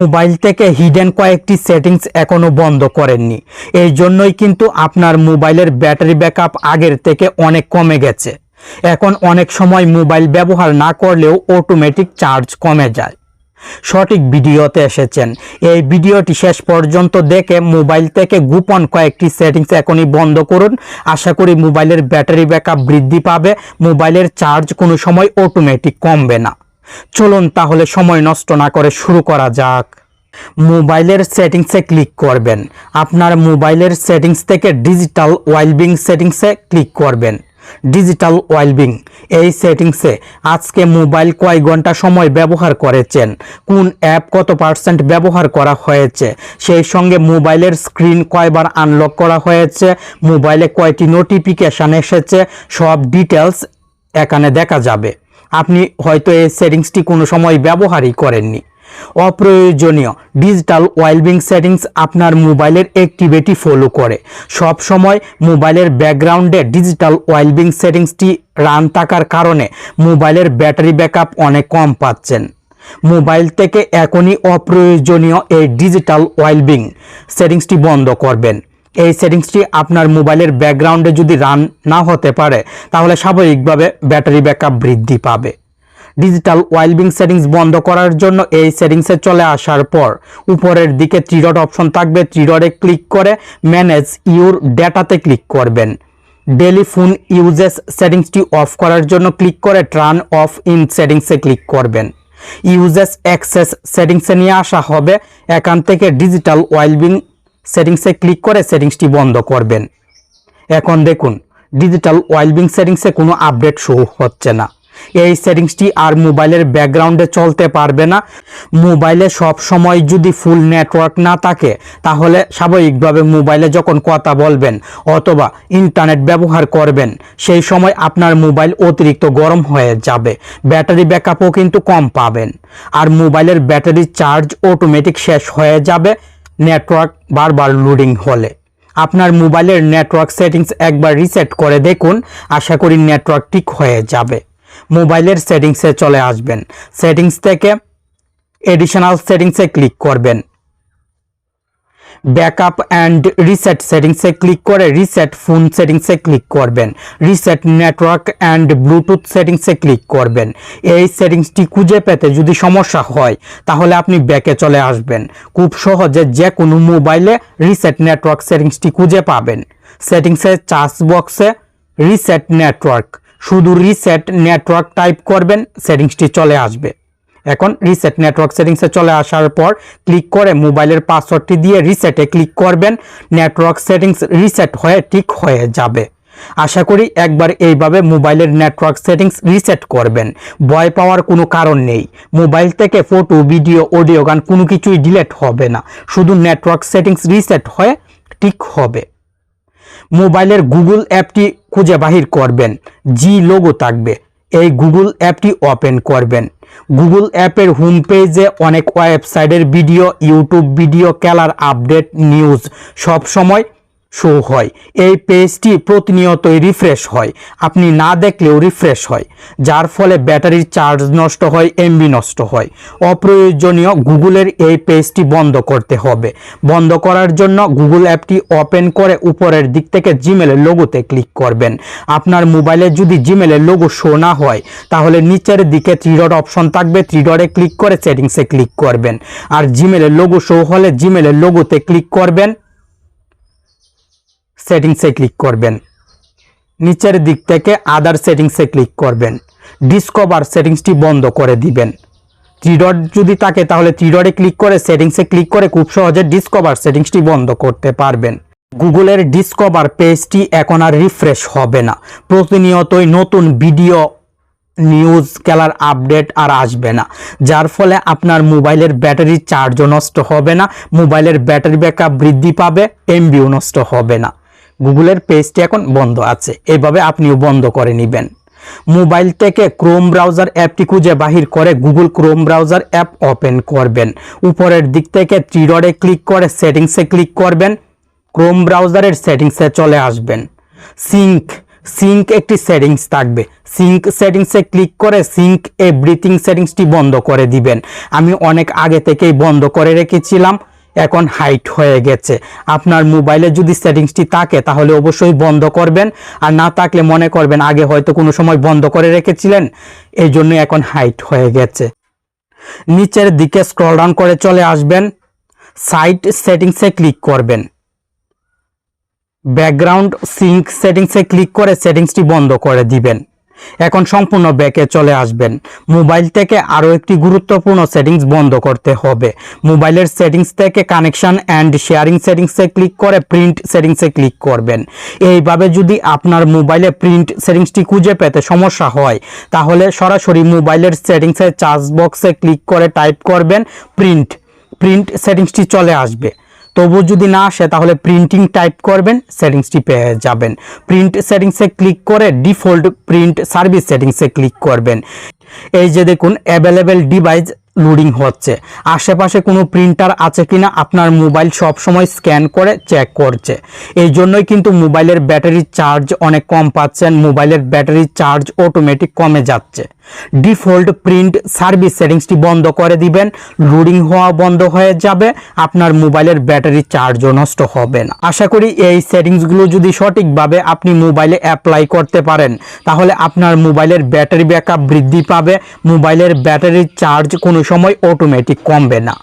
Mobile থেকে hidden কয়েকটি settings এখনও বন্ধ করেননি। এই জন্যই কিন্তু আপনার মোবাইলের ব্যাটারি ব্যাকআপ আগের থেকে অনেক কমে গেছে। এখন অনেক সময় মোবাইল ব্যবহার না করলেও অটোমেটিক চার্জ কমে যায়। সঠিক ভিডিওতে এসেছেন। এই ভিডিওটি শেষ পর্যন্ত দেখে মোবাইল থেকে গোপন কয়েকটি সেটিংস এখনই বন্ধ করুন। আশা করি মোবাইলের ব্যাটারি ব্যাকআপ বৃদ্ধি পাবে। মোবাইলের চার্জ কোনো সময় অটোমেটিক কমবে না। চলুন তাহলে সময় নষ্ট না করে শুরু করা যাক। মোবাইলের সেটিংসে ক্লিক করবেন। আপনার মোবাইলের সেটিংস থেকে ডিজিটাল ওয়েলবিং সেটিংসে ক্লিক করবেন। ডিজিটাল ওয়েলবিং, এই সেটিংসে আজকে মোবাইল কয় ঘণ্টা সময় ব্যবহার করেছেন? কোন অ্যাপ কত পার্সেন্ট ব্যবহার করা হয়েছে? সেই সঙ্গে মোবাইলের স্ক্রিন কয়বার আনলক করা হয়েছে? মোবাইলে কয়টি নোটিফিকেশান এসেছে? সব ডিটেলস এখানে দেখা যাবে। আপনি হয়তো এই সেটিংসটি কোনো সময় ব্যবহারই করেননি। অপ্রয়োজনীয় ডিজিটাল ওয়েলবিং সেটিংস আপনার মোবাইলের অ্যাক্টিভিটি ফলো করে। সব সময় মোবাইলের ব্যাকগ্রাউন্ডে ডিজিটাল ওয়েলবিং সেটিংসটি রান থাকার কারণে মোবাইলের ব্যাটারি ব্যাকআপ অনেক কম পাচ্ছেন। মোবাইল থেকে এখনই অপ্রয়োজনীয় এই ডিজিটাল ওয়েলবিং সেটিংসটি বন্ধ করবেন। এই সেটিংসটি আপনার মোবাইলের ব্যাকগ্রাউন্ডে যদি রান না হতে পারে, তাহলে স্বাভাবিকভাবে ব্যাটারি ব্যাকআপ বৃদ্ধি পাবে। ডিজিটাল ওয়েলবিং সেটিংস বন্ধ করার জন্য এই সেটিংসে চলে আসার পর উপরের দিকে থ্রিডট অপশন থাকবে। থ্রিডটে ক্লিক করে ম্যানেজ ইউর ডেটাতে ক্লিক করবেন। ডেলি ফোন ইউজেস সেটিংসটি অফ করার জন্য ক্লিক করে ট্রান অফ ইন সেটিংসে ক্লিক করবেন। ইউজেস অ্যাক্সেস সেটিংসে নিয়ে আসা হবে। এখান থেকে ডিজিটাল ওয়েলবিং সেটিংসে ক্লিক করে সেটিংসটি বন্ধ করবেন। এখন দেখুন ডিজিটাল ওয়েলবিং সেটিংসে কোনো আপডেট শো হচ্ছে না। এই সেটিংসটি আর মোবাইলের ব্যাকগ্রাউন্ডে চলতে পারবে না। মোবাইলে সব সময় যদি ফুল নেটওয়ার্ক না থাকে, তাহলে স্বাভাবিকভাবে মোবাইলে যখন কথা বলবেন অথবা ইন্টারনেট ব্যবহার করবেন, সেই সময় আপনার মোবাইল অতিরিক্ত গরম হয়ে যাবে। ব্যাটারি ব্যাকআপও কিন্তু কম পাবেন। আর মোবাইলের ব্যাটারি চার্জ অটোমেটিক শেষ হয়ে যাবে। নেটওয়ার্ক বারবার লোডিং হলে। আপনার মোবাইলের নেটওয়ার্ক সেটিংস একবার রিসেট করে দেখুন, আশা করি নেটওয়ার্ক ঠিক হয়ে যাবে। মোবাইলের সেটিংসে চলে আসবেন। সেটিংস থেকে এডিশনাল সেটিংসে ক্লিক করবেন। ব্যাকআপ অ্যান্ড রিসেট সেটিংসে ক্লিক করে রিসেট ফোন সেটিংসে ক্লিক করবেন। রিসেট নেটওয়ার্ক অ্যান্ড ব্লুটুথ সেটিংসে ক্লিক করবেন। এই সেটিংসটি খুঁজে পেতে যদি সমস্যা হয়, তাহলে আপনি ব্যাকে চলে আসবেন। খুব সহজে যে কোনো মোবাইলে রিসেট নেটওয়ার্ক সেটিংসটি খুঁজে পাবেন। সেটিংসে চার্জ বক্সে রিসেট নেটওয়ার্ক। শুধু রিসেট নেটওয়ার্ক টাইপ করবেন, সেটিংসটি চলে আসবে। এখন রিসেট নেটওয়ার্ক সেটিংসে চলে আসার পর ক্লিক করে মোবাইলের পাসওয়ার্ডটি দিয়ে রিসেটে ক্লিক করবেন। নেটওয়ার্ক সেটিংস রিসেট হয়ে ঠিক হয়ে যাবে। আশা করি একবার এইভাবে মোবাইলের নেটওয়ার্ক সেটিংস রিসেট করবেন। ভয় পাওয়ার কোনো কারণ নেই। মোবাইল থেকে ফটো ভিডিও অডিও গান কোনো কিছুই ডিলেট হবে না। শুধু নেটওয়ার্ক সেটিংস রিসেট হয়ে ঠিক হবে। মোবাইলের গুগল অ্যাপটি খুঁজে বাহির করবেন। জি লোগো থাকবে। এই গুগল অ্যাপটি ওপেন করবেন। গুগল অ্যাপের হোম পেজে অনেক ওয়েবসাইটের ভিডিও ইউটিউব ভিডিও খেলার আপডেট নিউজ সব সময় শো হয়। এই পেজটি প্রতিনিয়তই রিফ্রেশ হয়। আপনি না দেখলেও রিফ্রেশ হয়। যার ফলে ব্যাটারির চার্জ নষ্ট হয় এমবি নষ্ট হয়। অপ্রয়োজনীয় গুগলের এই পেজটি বন্ধ করতে হবে। বন্ধ করার জন্য গুগল অ্যাপটি ওপেন করে উপরের দিক থেকে জিমেলের লোগোতে ক্লিক করবেন। আপনার মোবাইলে যদি জিমেলের লোগো শো না হয়, তাহলে নিচের দিকে ডট অপশন থাকবে। ডটে ক্লিক করে সেটিংসে ক্লিক করবেন। আর জিমেলের লোগো শো হলে জিমেলের লোগোতে ক্লিক করবেন। সেটিংসে ক্লিক করবেন। নিচের দিক থেকে আদার সেটিংসে ক্লিক করবেন। ডিসকভার সেটিংসটি বন্ধ করে দিবেন। ডট যদি থাকে, তাহলে ডটে ক্লিক করে সেটিংসে ক্লিক করে খুব সহজে ডিসকভার সেটিংসটি বন্ধ করতে পারবেন। গুগলের ডিসকভার পেজটি এখন আর রিফ্রেশ হবে না। প্রতিনিয়তই নতুন ভিডিও নিউজ খেলার আপডেট আর আসবে না। যার ফলে আপনার মোবাইলের ব্যাটারি চার্জও নষ্ট হবে না, মোবাইলের ব্যাটারি ব্যাকআপ বৃদ্ধি পাবে এমবিও নষ্ট হবে না। গুগলের পেজটি এখন বন্ধ আছে এইভাবে আপনিও বন্ধ করে নেবেন। মোবাইল থেকে ক্রোম ব্রাউজার অ্যাপটি খুঁজে বাহির করে Google Chrome browser app open করবেন। উপরের দিক থেকে থ্রিডরে ক্লিক করে সেটিংসে ক্লিক করবেন। ক্রোম ব্রাউজারের সেটিংসে চলে আসবেন। সিঙ্ক সিঙ্ক একটি সেটিংস থাকবে। সিঙ্ক সেটিংসে ক্লিক করে সিঙ্ক এভরিথিং সেটিংসটি বন্ধ করে দিবেন। আমি অনেক আগে থেকেই বন্ধ করে রেখেছিলাম। এখন হাইট হয়ে গেছে। আপনার মোবাইলে যদি সেটিংসটি থাকে, তাহলে অবশ্যই বন্ধ করবেন। আর না থাকলে মনে করবেন, আগে হয়তো কোনো সময় বন্ধ করে রেখেছিলেন। এই জন্য এখন হাইট হয়ে গেছে। নিচের দিকে স্ক্রল ডাউন করে চলে আসবেন। সাইট সেটিংসে ক্লিক করবেন। ব্যাকগ্রাউন্ড সিঙ্ক সেটিংসে ক্লিক করে সেটিংসটি বন্ধ করে দিবেন। এখন সম্পূর্ণ ব্যাকে চলে আসবেন। মোবাইল থেকে আরও একটি গুরুত্বপূর্ণ সেটিংস বন্ধ করতে হবে। মোবাইলের সেটিংস থেকে কানেকশন অ্যান্ড শেয়ারিং সেটিংসে ক্লিক করে প্রিন্ট সেটিংসে ক্লিক করবেন। এইভাবে যদি আপনার মোবাইলে প্রিন্ট সেটিংসটি খুঁজে পেতে সমস্যা হয়, তাহলে সরাসরি মোবাইলের সেটিংসের চার্জ বক্সে ক্লিক করে টাইপ করবেন প্রিন্ট। প্রিন্ট সেটিংসটি চলে আসবে। তবু যদি না আসে, তাহলে প্রিন্টিং টাইপ করবেন সেটিংসটি পেয়ে যাবেন। প্রিন্ট সেটিংসে ক্লিক করে ডিফল্ট প্রিন্ট সার্ভিস সেটিংসে ক্লিক করবেন। এই যে দেখুন অ্যাভেলেবেল ডিভাইস লোডিং হচ্ছে। আশেপাশে কোনো প্রিন্টার আছে কিনা, আপনার মোবাইল সব সময় স্ক্যান করে চেক করছে। এই জন্যই কিন্তু মোবাইলের ব্যাটারি চার্জ অনেক কম পাচ্ছেন মোবাইলের ব্যাটারি চার্জ অটোমেটিক কমে যাচ্ছে। ডিফল্ট প্রিন্ট সার্ভিস সেটিংসটি বন্ধ করে দিবেন। লোডিং হওয়া বন্ধ হয়ে যাবে। আপনার মোবাইলের ব্যাটারি চার্জও নষ্ট হবে না। আশা করি এই সেটিংসগুলো যদি সঠিকভাবে আপনি মোবাইলে অ্যাপ্লাই করতে পারেন, তাহলে আপনার মোবাইলের ব্যাটারি ব্যাকআপ বৃদ্ধি পাবে। মোবাইলের ব্যাটারির চার্জ কোনো সময় অটোমেটিক কমবে না।